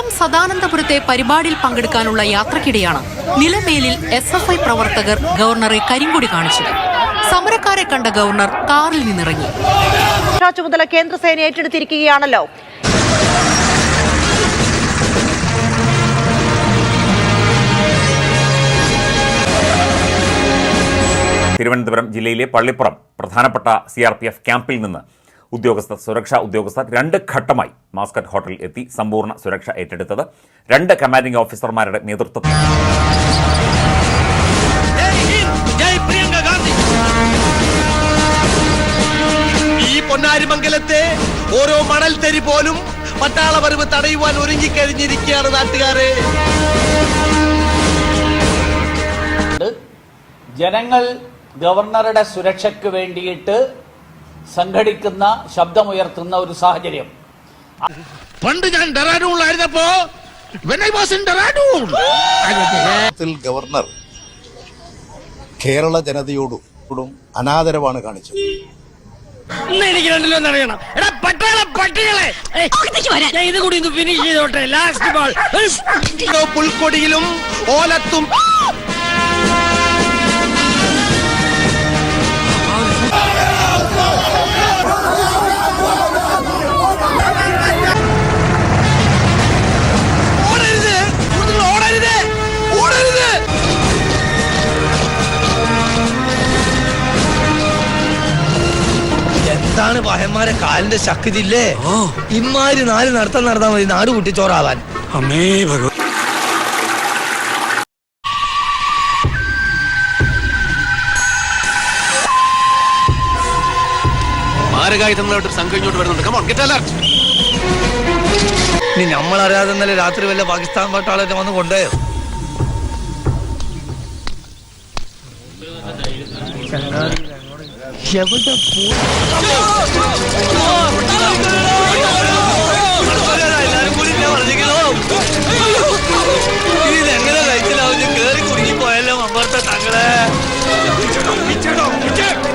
കൊല്ലം സദാനന്ദപുരത്തെ പരിപാടിയിൽ പങ്കെടുക്കാനുള്ള യാത്രക്കിടെയാണ് നിലമേലിൽ എസ് എഫ് ഐ പ്രവർത്തകർ ഗവർണറെ കരിങ്കൊടി കാണിച്ചത്. സമരക്കാരെ കണ്ട ഗവർണർ കാറിൽ നിന്നിറങ്ങി. ചുമതല കേന്ദ്രസേന ഏറ്റെടുത്തിരിക്കുകയാണല്ലോ. തിരുവനന്തപുരം ജില്ലയിലെ പള്ളിപ്പുറം പ്രധാനപ്പെട്ട സി ആർ പി എഫ് ക്യാമ്പിൽ നിന്ന് ഉദ്യോഗസ്ഥർ സുരക്ഷാ ഉദ്യോഗസ്ഥർ രണ്ട് ഘട്ടമായി മാസ്കറ്റ് ഹോട്ടലിൽ എത്തി സമ്പൂർണ സുരക്ഷ ഏറ്റെടുത്തത്. രണ്ട് കമാൻഡിംഗ് ഓഫീസർമാരുടെ നേതൃത്വത്തിൽ. ഈ പൊന്നാരിമംഗലത്തെ ഓരോ മണൽ തെരി പോലും പട്ടാള വരവ് തടയുവാൻ ഒരുങ്ങിക്കഴിഞ്ഞിരിക്കുകയാണ് നാട്ടുകാരെ. ജനങ്ങൾ ഗവർണറുടെ സുരക്ഷയ്ക്ക് വേണ്ടിയിട്ട് സംഘടിക്കുന്ന ശബ്ദമുയർത്തുന്ന ഒരു സാഹചര്യം. പണ്ട് ഞാൻ ഡെറാഡൂണിലായിരുന്നപ്പോ ഗവർണർ കേരള ജനതയോടും അനാദരവാണ് കാണിച്ചത്. എനിക്ക് രണ്ടിലോ എടാ പട്ടാള പട്ടികളെ. ഞാൻ ഇത് കൂടി ഒന്ന് ഫിനിഷ് ചെയ്തോട്ടെ. ലാസ്റ്റ് ബോൾ പുൽക്കൊടിയിലും ഓലത്തും എന്താണ് പഹന്മാരെ കാലിന്റെ ശക്തി ഇല്ലേ ഇമാര് നാല് നടത്താൻ നടത്താൻ മതി നാട് കുട്ടിച്ചോറാവാൻ. അമ്മേ ഭഗവാൻ ഇനി നമ്മളറിയാതെ ഇന്നലെ രാത്രി വല്ല പാകിസ്ഥാൻ പട്ടാളൊക്കെ വന്ന് കൊണ്ടുപോയോ? എവിടെ ഇതെങ്ങനെ കഴിച്ചിലാവും കേറി കുടുങ്ങി പോയല്ലോ അമ്പർത്തെ തങ്ങളെ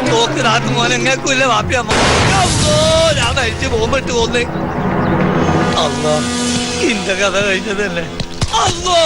നോക്ക് രാത്രി മോനെ എങ്ങനെക്കില്ല വാപ്പി അമ്മ അമ്മോ, ഞാൻ കഴിച്ച് പോകുമ്പോട്ട് പോന്നേ അല്ലോ ഇന്റെ കഥ കഴിഞ്ഞതല്ലേ പോവാ